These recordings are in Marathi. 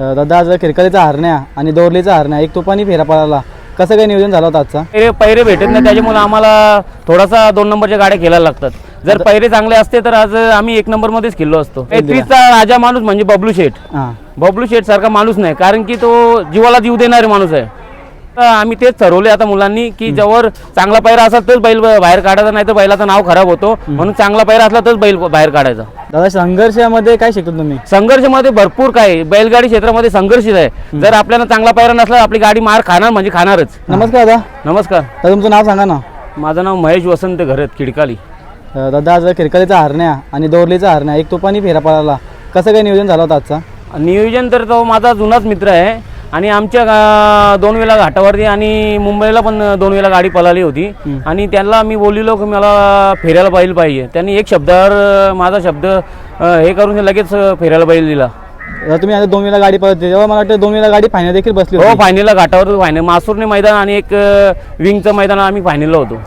दादा आज खिरकलीचा हरण्या आणि दोरलीचा हरण्या एक तुपानी फेरा पळाला. कसं काय नियोजन झालं होतं आजचा? पैरे पैरे भेटत नाही त्याच्यामुळे आम्हाला थोडासा दोन नंबरच्या गाड्या खेळायला लागतात. जर पैरे चांगले असते तर आज आम्ही एक नंबर मध्येच खेळलो असतो. एकवीसचा राजा माणूस म्हणजे बबलू शेठ. हां. बबलू शेठ सारखा माणूस नाही कारण की तो जीवाला जीव देणारे माणूस आहे. तर आम्ही तेच ठरवले आता मुलांनी की जवळ चांगला पैरा असेल तरच बैल बाहेर काढायचा नाही तर बैलाचं नाव खराब होतो. म्हणून चांगला पैरा असला तरच बैल बाहेर काढायचा. दादा संघर्षामध्ये काय शिकतो तुम्ही? संघर्षामध्ये भरपूर काय. बैलगाडी क्षेत्रामध्ये संघर्षच आहे. जर आपल्याला चांगला पैरा नसला आपली गाडी मार खाणार म्हणजे खाणारच. नमस्कार दादा. नमस्कार. दादा तुमचं नाव सांगा ना. माझं नाव महेश वसंत घरत खिडकाली अ, दादा आज खिरकलीचा हरण्या आणि दोरलीचा हरण्या एक तुपानी फेरा पळाला. कसं काय नियोजन झालं होतं आजचा? नियोजन तर तो माझा जुनाच मित्र आहे. आणि आमच्या दोन वेळा घाटावरती आणि मुंबईला पण दोन वेळा गाडी पळाली होती. आणि त्यांना मी बोललेलो की मला फेरायला बैल पाहिजे. त्यांनी एक शब्दावर माझा शब्द हे करून लगेच फेरायला बैल दिला. तुम्ही आता दोन वेळा गाडी पळते तेव्हा मला वाटतं दोन वेळा गाडी फायनल देखील बसली हो फायनलला घाटावर फायनल मासूरने मैदान आणि एक विंगचं मैदान आम्ही फायनलला होतो.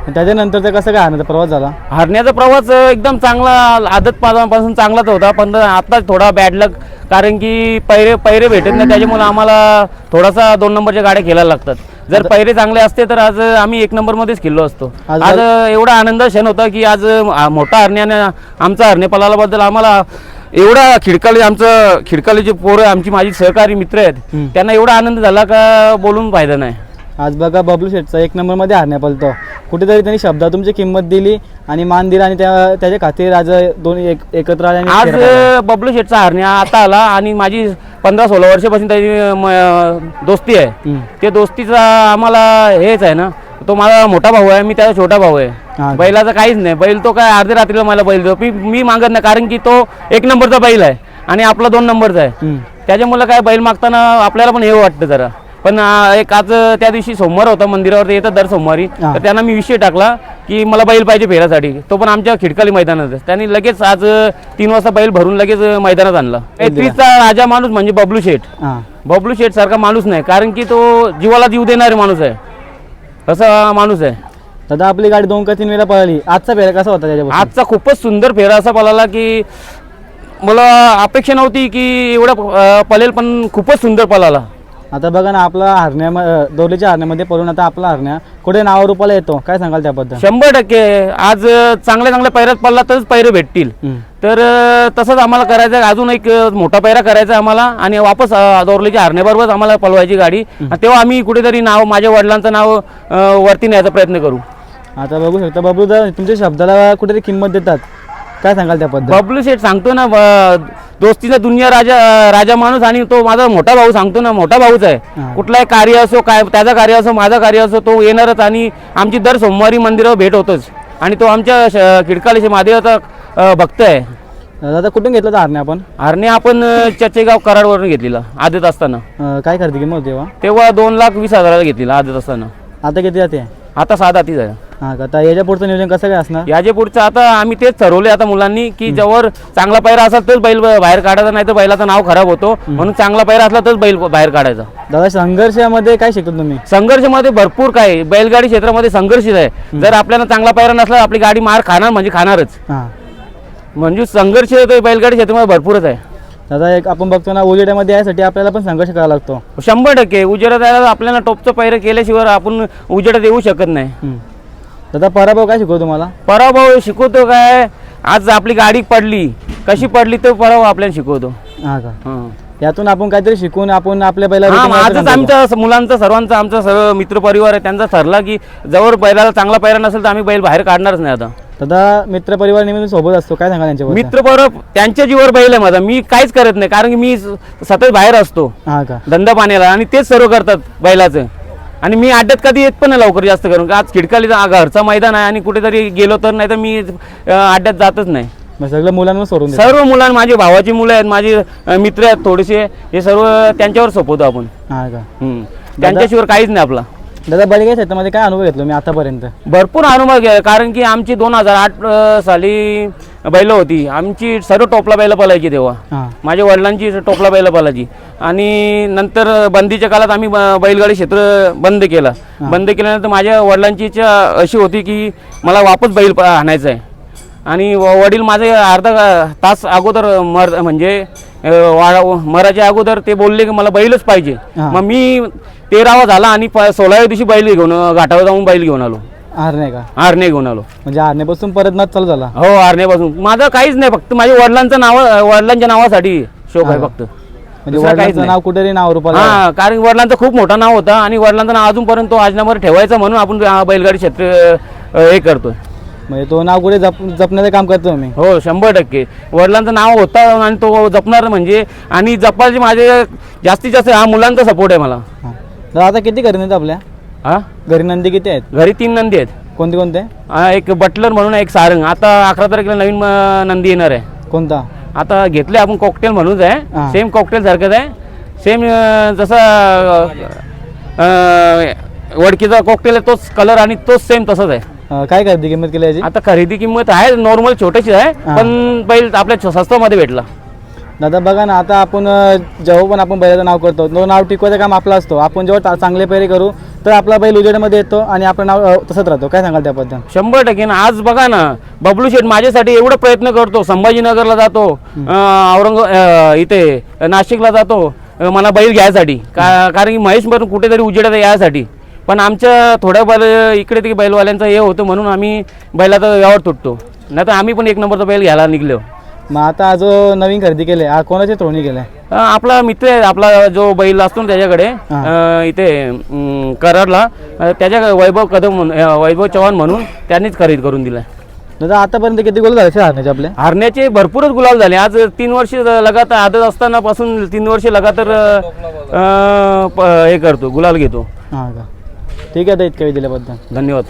हां त्याच्यानंतरचा कसं काय हरण्याचा प्रवास झाला? हरण्याचा प्रवास एकदम चांगला आदत पासून चांगलाच होता. पण आता थोडा बॅड लक कारण की पैरे पैरे भेटत नाही. त्याच्यामुळे आम्हाला थोडासा दोन नंबरच्या गाड्या खेळायला लागतात. जर पैरे चांगले असते तर आज आम्ही एक नंबरमध्येच खेळलो असतो. आज एवढा आनंद क्षण होता की आज मोठा हरण्याने आमचा हरणे पलालाबद्दल आम्हाला एवढा खिडकाली आमचं खिडकालीचे पोरं आमची माझी सहकारी मित्र आहेत. त्यांना एवढा आनंद झाला का बोलून फायदा नाही. आज बघा बबलू शेटचा एक नंबरमध्ये हरण्या पळतो कुठेतरी त्यांनी शब्दा तुमची किंमत दिली आणि मान दिला आणि त्या त्याच्या खातीर आज एक एकत्र आले आणि आज. अ, बबलू शेटचा हरण्या आता आला आणि माझी पंधरा सोळा वर्षापासून त्याची म- दोस्ती आहे हम्म. ते दोस्तीचा आम्हाला हेच आहे ना तो माझा मोठा भाऊ आहे मी त्याचा छोटा भाऊ हा. आहे बैलाचा काहीच नाही बैल तो काय अर्ध्या रात्रीला मला बैल देतो मी मी मागत नाही कारण की तो एक नंबरचा बैल आहे आणि आपला दोन नंबरचा आहे हम्म. त्याच्यामुळे काय बैल मागताना आपल्याला पण हे वाटतं जरा पण एक आज त्या दिवशी सोमवार होता मंदिरावर येतात दर सोमवारी. तर त्यांना मी विषय टाकला की मला बैल पाहिजे फेऱ्यासाठी. तो पण आमच्या खिडकाली मैदानात त्यांनी लगेच आज तीन वाजता बैल भरून लगेच मैदानात आणला. एकवीसचा राजा माणूस म्हणजे बबलू शेठ. बबलू शेठ सारखा माणूस नाही कारण की तो जीवाला जीव देणारे माणूस आहे. असा माणूस आहे. दादा आपली गाडी दोन का तीन वेळा पळाली. आजचा फेरा कसा होता त्याच्याबद्दल? आजचा खूपच सुंदर फेरा असा पळाला की मला अपेक्षा नव्हती की एवढा पळेल पण खूपच सुंदर पळाला. आता बघा ना आपला हरण्या दोरलीच्या हरण्यामध्ये पळून आता आपला हरण्या कुठे नावा रूपाला येतो? काय सांगाल त्याबद्दल? शंभर टक्के. आज चांगल्या चांगल्या पैऱ्यात पडला तरच पैरे भेटतील. तर तसंच आम्हाला करायचं आहे. अजून एक मोठा पैरा करायचा आम्हाला आणि वापस दोरलेच्या हरण्याबरोबरच आम्हाला पळवायची गाडी. तेव्हा आम्ही कुठेतरी नाव माझ्या वडिलांचं नाव वरती न्यायचा प्रयत्न करू. आता बघू शकता बाबू तुमच्या शब्दाला कुठेतरी किंमत देतात. काय सांगाल त्याबद्दल? बबलू शेठ सांगतो ना दोस्तीचा दुनिया राजा राजा माणूस आणि तो माझा मोठा भाऊ सांगतो ना मोठा भाऊच. आहे. कुठलाही कार्य असो काय त्याचा कार्य असो माझा कार्य असो तो येणारच आणि आमची दर सोमवारी मंदिरावर भेट होतोच. आणि तो आमच्या श- खिडकालीचे महादेवाचा भक्त आहे. दादा कुठून घेतलं होतं हरण्या आपण? हरणे आपण अ, चचेगाव कराडवरून घेतलेला आदत असताना. काय खरेदी किंमत तेव्हा? तेव्हा दोन लाख वीस हजाराला घेतलेला आदत असताना. आता किती जाते? आता सात हातीच आहे. हां का? आता याच्या पुढचं नियोजन कसं काय असणार? याचे पुढचं आता आम्ही तेच ठरवले आता मुलांनी की जवळ चांगला पैरा असेल तरच बैल बाहेर काढायचा नाही तर बैलाचं नाव खराब होतो. म्हणून चांगला पैरा असला तरच बैल बाहेर काढायचा. दादा संघर्षामध्ये काय शिकतो तुम्ही? संघर्षामध्ये भरपूर काय आहे. बैलगाडी क्षेत्रामध्ये संघर्षच आहे. जर आपल्याला चांगला पैरा नसला आपली गाडी मार खाणार म्हणजे खाणारच. हां. म्हणजे संघर्ष तो बैलगाडी क्षेत्रामध्ये भरपूरच आहे. दादा एक आपण बघतो ना उजेड्यामध्ये यासाठी आपल्याला पण संघर्ष करावा लागतो. शंभर टक्के. उजेडात आपल्याला टोपचं पैर केल्याशिवाय आपण उजेडात येऊ शकत नाही. हम्म. दादा पराभव काय शिकवतो तुम्हाला? पराभव शिकवतो काय? आज आपली गाडी पडली. कशी पडली तर पराभव आपल्याला शिकवतो. हां का? हं. यातून आपण काहीतरी शिकून आपण आपल्या बैला हा मग आजच आमच्या स- मुलांचा सर्वांचा आमचा सर्व मित्र परिवार आहे. त्यांचा ठरला की जवळ बैलाला चांगला पैरा नसेल तर आम्ही बैल बाहेर काढणारच नाही आता. दादा मित्र परिवार नेहमी सोबत असतो. काय सांगा त्यांच्याबद्दल मित्र बरोबर त्यांच्या जीवर बैल आहे माझा. मी काहीच करत नाही. कारण की मी स- सतत बाहेर असतो. हां का? धंदा पाण्याला. आणि तेच सर्व करतात बैलाचं. आणि मी अड्ड्यात कधी येत पण नाही लवकर जास्त करून. का आज खिडकालीचा घरचा मैदान आहे आणि कुठेतरी गेलो तर नाही तर मी अड्ड्यात जातच नाही. मग सगळं मुलांवर सोडून सर्व मुलांना माझी भावाची मुलं आहेत माझी मित्र आहेत थोडेसे. हे सर्व त्यांच्यावर सोपवतो आपण. त्यांच्याशिवाय काहीच नाही आपला. दादा बळीगाई क्षेत्रामध्ये काय अनुभव घेतलो मी आतापर्यंत? भरपूर अनुभव घे कारण की आमची दोन हजार आठ साली बैल होती. आमची सर्व टोपला बैल पळायची तेव्हा. माझ्या वडिलांची टोपला बैल पळायची आणि नंतर बंदीच्या काळात आम्मी ब- बैलगाडी क्षेत्र बंद केलं. बंद केल्यानंतर माझ्या वडिलांची इच्छा अशी होती की मला वापस बैल आणायचं आहे. आणि वडील माझे अर्धा तास अगोदर मर म्हणजे मराच्या अगोदर ते बोलले की मला बैलच पाहिजे. मग मी तेरावा झाला आणि सोळाव्या दिवशी बैल घेऊन घाटावर जाऊन बैल घेऊन आलो. हारणे का? आरणे घेऊन आलो. म्हणजे हारण्यापासून परत नाच चालू झाला? हो आरण्यापासून माझं काहीच नाही फक्त माझ्या वडिलांचं नाव वडिलांच्या नावासाठी शोक आहे. फक्त. म्हणजे दुसरं काहीच वडिलांचं नाही. नाव कुठेतरी नाव रूपाला हा कारण वडिलांचं खूप मोठं नाव होतं आणि वडिलांचं नाव अजूनपर्यंत तो आजनावर ठेवायचं म्हणून आपण अं, बैलगाडी क्षेत्र अं, हे करतोय. म्हणजे तो नाव कुठे जप जपण्याचं काम करतो मी? हो शंभर टक्के. वडिलांचं नाव होतं आणि तो जपणार म्हणजे आणि जपायचे माझे जास्तीत जास्त हा मुलांचा सपोर्ट आहे मला. हां. दादा आता किती आहेत आपल्या? हा? घरी नंदी किती आहेत? घरी तीन नंदी आहेत. कोणते कोणते? हा, एक बटलर म्हणून आहे, एक सारंग. आता अकरा तारखेला नवीन अं, नंदी येणार आहे. कोणता? आता घेतले आपण कॉकटेल म्हणूनच हा. आहे सेम कॉकटेल सारखंच आहे. सेम जसं वडकीचा कॉकटेल आहे तोच कलर आणि तोच सेम तसंच आहे. अं, काय खरेदी किंमत केली याची? आता खरेदी किंमत आहे नॉर्मल छोटीशी आहे हा. पण बैल आपल्या छ- स्वस्तामध्ये भेटला. दादा बघा ना आता आपण अं, जेव्हा पण आपण बैलाचं नाव करतो तो नाव टिकवायचं काम आपलं असतो. आपण जेव्हा चा- चांगले पैरे करू तर आपला बैल उजेडामध्ये येतो आणि आपलं नाव अं, तसंच राहतो. काय सांगाल त्याबद्दल? शंभर टक्के. ना आज बघा ना बबलू शेठ माझ्यासाठी एवढा प्रयत्न करतो. संभाजीनगरला जातो अं, औरंग अं, इथे नाशिकला जातो अं, मला बैल घ्यायसाठी. का कारण की महेश मरून कुठेतरी उजेडात यासाठी. पण आमच्या थोड्या बैल इकडे तिकडे बैलवाल्यांचं हे होतं म्हणून आम्ही बैलाचा व्यवहार तुटतो. नाही तर आम्ही पण एक नंबरचा बैल घ्यायला निघलो. मग आता जो नवीन खरेदी केले हा कोणाची तोडणी केलाय? आपला मित्र आहे आपला जो बैल असतो ना त्याच्याकडे इथे कराडला त्याच्या वैभव कदम वैभव चव्हाण म्हणून त्यांनीच खरेदी करून दिला दादा आतापर्यंत किती गोल झाले हारण्याचे आपले? हारण्याचे भरपूरच गुलाल झाले. आज तीन वर्ष लगातार आदत असताना पासून तीन वर्ष लगातार हे करतो गुलाल घेतो. ठीक आहे इतक्या वेळ दिल्याबद्दल. धन्यवाद.